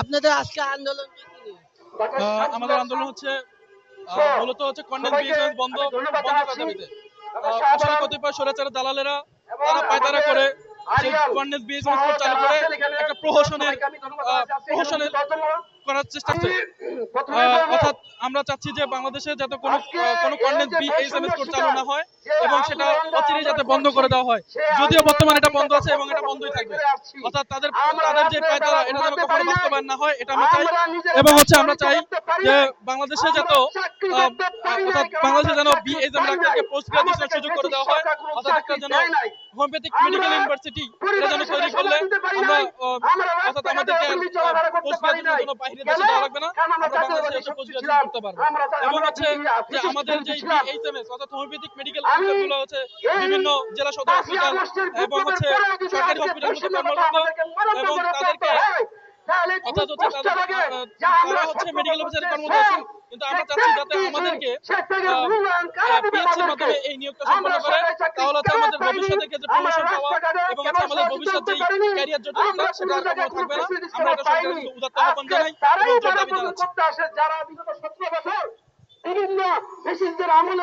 আপনাদের আজকে আন্দোলন আমাদের আন্দোলন হচ্ছে মূলত হচ্ছে কন্ডেন্স বিজনেস বন্ধ বন্ধ দাবিতে। আসলে কতিপয় দালালেরা তারা পায়তারা করে চালু করে একটা প্রহসনের প্রহসনের করার চেষ্টা করছে অর্থাৎ আমরা চাচ্ছি যে বাংলাদেশে যাতে কোনো কোনো কন্ডেন্স বি এসএমএস কোড চালু না হয় এবং সেটা অচিরেই যাতে বন্ধ করে দেওয়া হয়। যদিও বর্তমানে এটা বন্ধ আছে এবং এটা বন্ধই থাকবে। অর্থাৎ তাদের তাদের যে পায়তারা এটা যেন কখনো বাস্তবায়ন না হয় এটা আমরা চাই। এবং হচ্ছে আমরা চাই যে বাংলাদেশে যত অর্থাৎ বাংলাদেশে যেন বিএসএম ডাক্তারকে পোস্ট গ্রাজুয়েশন সুযোগ করে দেওয়া হয় অর্থাৎ একটা যেন হোমিওপ্যাথিক মেডিকেল ইউনিভার্সিটি এটা যেন তৈরি করলে আমরা অর্থাৎ আমাদেরকে পোস্ট গ্রাজুয়েশনের জন্য বাইরে দেশে যাওয়া লাগবে না আমরা বাংলাদেশে এসে পোস্ট গ্রাজুয়েশন করতে পারব। এবং হচ্ছে যে আমাদের যে অর্থাৎ হোমিওপ্যাথিক মেডিকেলগুলো হচ্ছে বিভিন্ন জেলা সদর হসপিটাল এবং হচ্ছে সরকারি হসপিটাল কর্মরত অর্থাৎ হচ্ছে তারা হচ্ছে মেডিকেল অফিসারের কর্মরত কিন্তু আমরা চাচ্ছি যাতে আমাদেরকে পিএইচসির মাধ্যমে এই নিয়োগটা সম্পন্ন করে তাহলে হচ্ছে আমাদের ভবিষ্যতের ক্ষেত্রে প্রমোশন পাওয়া এবং হচ্ছে আমাদের ভবিষ্যৎ যে ক্যারিয়ার জটিলতা সেটা আর কখনো থাকবে না। আমরা এটা সরকারের উদাত্ত আহ্বান জানাই। এবং জোর দাবি জানাচ্ছি। যারা বিগত সতেরো বছর বিভিন্ন আমলে